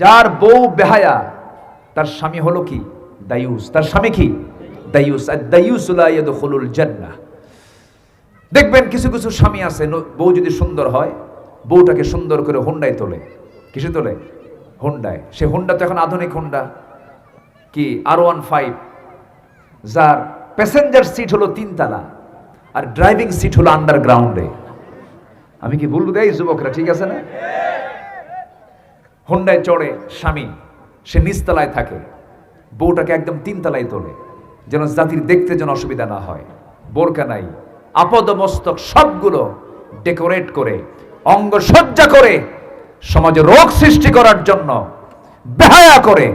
যার বউ বেহায়া, তার স্বামী হলো কি? দায়ুস। তার স্বামী কি? দায়ুস। দায়ুসুল জান্নাহ। দেখবেন কিছু কিছু স্বামী আছে বউ যদি সুন্দর হয়, বউটাকে সুন্দর করে হোন্ডায় তোলে। কিসে তোলে? হোন্ডায়। সে হোন্ডা তো এখন আধুনিক হোন্ডা। কি? আর ওয়ান ফাইভ যার প্যাসেঞ্জার সিট হলো তিনতলা, আর ড্রাইভিং সিট হলো আন্ডারগ্রাউন্ডে আমি কি বলব দেয় যুবকরা ঠিক আছে না? হোন্ডায় চড়ে স্বামী, সে নিচতলায় থাকে। বউটাকে একদম তিনতলায় তোলে, যেন জাতির দেখতে যেন অসুবিধা না হয়। বোরকা নাই আপদ মস্তক সবগুলো ডেকোরেট করে অঙ্গ সজ্জা করে, সমাজে রোগ সৃষ্টি করার জন্য বেহায়া করে,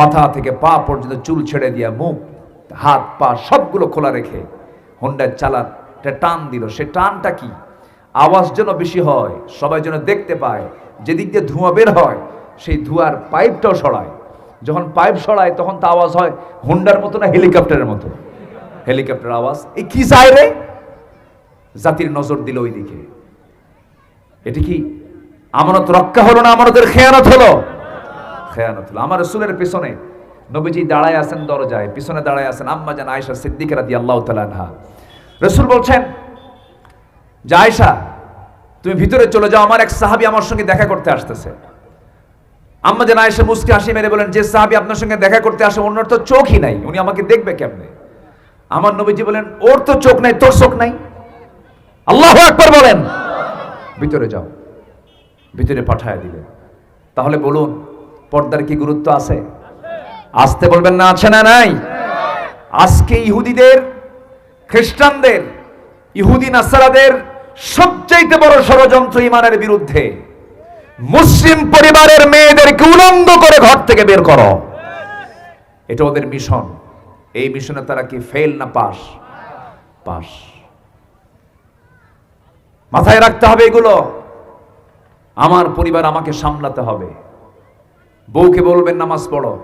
মাথা থেকে পা পর্যন্ত চুল ছেড়ে দিয়া মুখ, হাত, পা সবগুলো খোলা রেখে হোন্ডার চালাতে টান দিল। সে টানটা কি? আওয়াজ যেন বেশি হয়, সবাই যেন দেখতে পায় যেদিক দিয়ে ধোঁয়া বের হয়, সেই ধোঁয়ার পাইপটাও সরায়। যখন পাইপ সরায়, তখন তো আওয়াজ হয় হুন্ডার মতো না হেলিকপ্টারের মতো। হেলিকপ্টার আওয়াজ এই কি চায় রে জাতির নজর দিল ওই দিকে এটি কি আমানত রক্ষা হলো না আমানতের খেয়ানত হলো? খেয়ানত হলো। আমার রসুলের পিছনে নবীজি দাঁড়ায় আছেন দরজায়, পিছনে দাঁড়ায় আছেন আম্মা জান আয়েশা সিদ্দিকা রাদি আল্লাহ তালানহা রসুল বলছেন, যে আয়েশা তুমি ভিতরে চলে যাও, আমার এক সাহাবী আমার সঙ্গে দেখা করতে আসতেছে। আম্মা যেন আয়েশা মুসকে হাসি মেরে বলেন, যে সাহাবি আপনার সঙ্গে দেখা করতে আসে অন্যর তো চোখই নাই, উনি আমাকে দেখবে কেমনে? আমার নবীজি বলেন, ওর তো চোখ নাই, তোর চোখ নাই। আল্লাহ একবার বলেন, ভিতরে যাও, ভিতরে পাঠায় দিলেন তাহলে বলুন, পর্দার কি গুরুত্ব আছে? আসতে বলবেন না, আছে না নাই? আজকে ইহুদিদের, খ্রিস্টানদের, ইহুদি নাসারাদের সবচাইতে বড় ষড়যন্ত্র ইমানের বিরুদ্ধে মুসলিম পরিবারের মেয়েদেরকে উলঙ্গ করে ঘর থেকে বের করো। এটা ওদের মিশন। এই মিশনে তারা কি ফেল না পাস? পাস। মাথায় রাখতে হবে এগুলো। আমার পরিবার আমাকে সামলাতে হবে। বউকে বলবেন, নামাজ পড়ো।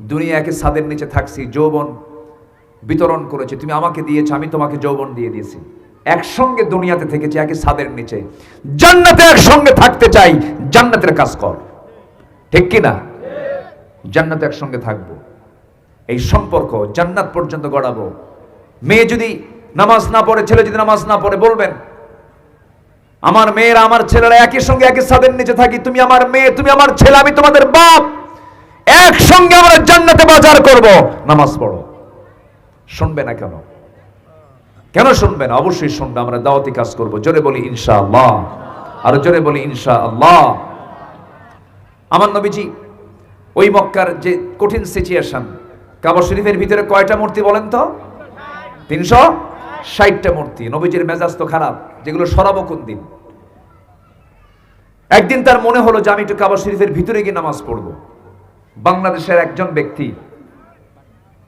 দুনিয়াকে ছাদের নিচে থাকছি, যৌবন বিতরণ করেছি, তুমি আমাকে দিয়েছ, আমি তোমাকে যৌবন দিয়ে দিয়েছি। একসঙ্গে দুনিয়াতে থেকেছি একে ছাদের নিচে। জান্নাতে একসঙ্গে থাকতে চাই, জান্নাতের কাজ কর। ঠিক কি না? জান্নাতে একসঙ্গে থাকব। এই সম্পর্ক জান্নাত পর্যন্ত গড়াবো। মেয়ে যদি নামাজ না পড়ে, ছেলে যদি নামাজ না পড়ে, বলবেন, আমার মেয়েরা, আমার ছেলেরা একই সঙ্গে একই ছাদের নিচে থাকি। তুমি আমার মেয়ে, তুমি আমার ছেলে, আমি তোমাদের বাপ। একসঙ্গে আমরা জান্নাতে বাজার করব। নামাজ পড়ো। শুনবে না কেন? কেন শুনবেন? অবশ্যই শুনবে, আমরা দাওয়াতি কাজ করব। জোরে বলি ইনশা আল্লাহ আর জোরে বলি ইনশা আল্লাহ আমার নবীজি, ওই মক্কার যে কঠিন সিচুয়েশন কাবা শরীফের ভিতরে কয়টা মূর্তি বলেন তো? তিনশো ষাটটা মূর্তি। নবীজির মেজাজ তো খারাপ, যেগুলো সরাবো কোন দিন একদিন তার মনে হলো যে আমি একটু কাবা শরীফের ভিতরে গিয়ে নামাজ পড়ব। বাংলাদেশের একজন ব্যক্তি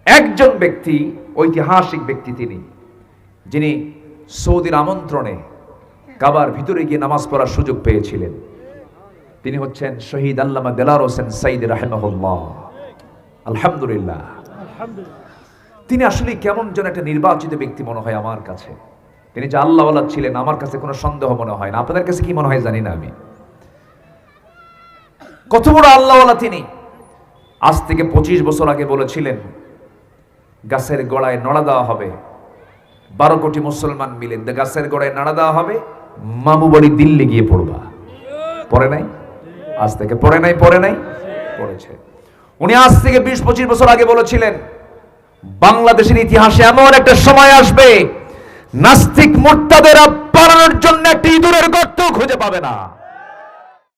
একজন ব্যক্তি, ঐতিহাসিক ব্যক্তি তিনি। যিনি সৌদির আমন্ত্রণে কাবার ভিতরে গিয়ে নামাজ পড়ার সুযোগ পেয়েছিলেন। তিনি হচ্ছেন শহীদ আল্লামা দেলার হোসেন সাইদ রাহেমাহুল্লাহ। আলহামদুলিল্লাহ। তিনি আসলে কেমন যেন একটা নির্বাচিত ব্যক্তি মনে হয় আমার কাছে। তিনি যে আল্লাহওয়ালা ছিলেন আমার কাছে কোনো সন্দেহ মনে হয় না। আপনাদের কাছে কি মনে হয় জানি না আমি। কত বড় আল্লাহওয়ালা তিনি। আজ থেকে পঁচিশ বছর আগে বলেছিলেন গাছের গোড়ায় নড়া দেওয়া হবে। বারো কোটি মুসলমান মিলে গাছের গোড়ায় নাড়া দেওয়া হবে, মামু বাড়ি দিল্লি গিয়ে পড়বা। পড়ে নাই? আজ থেকে পরে নাই পরে নাই? পড়েছে। উনি আজ থেকে বিশ, পঁচিশ বছর আগে বলেছিলেন, বাংলাদেশের ইতিহাসে এমন একটা সময় আসবে, নাস্তিক মোর্তাদের পালানোর জন্য একটি ইঁদুরের গর্ত খুঁজে পাবে না।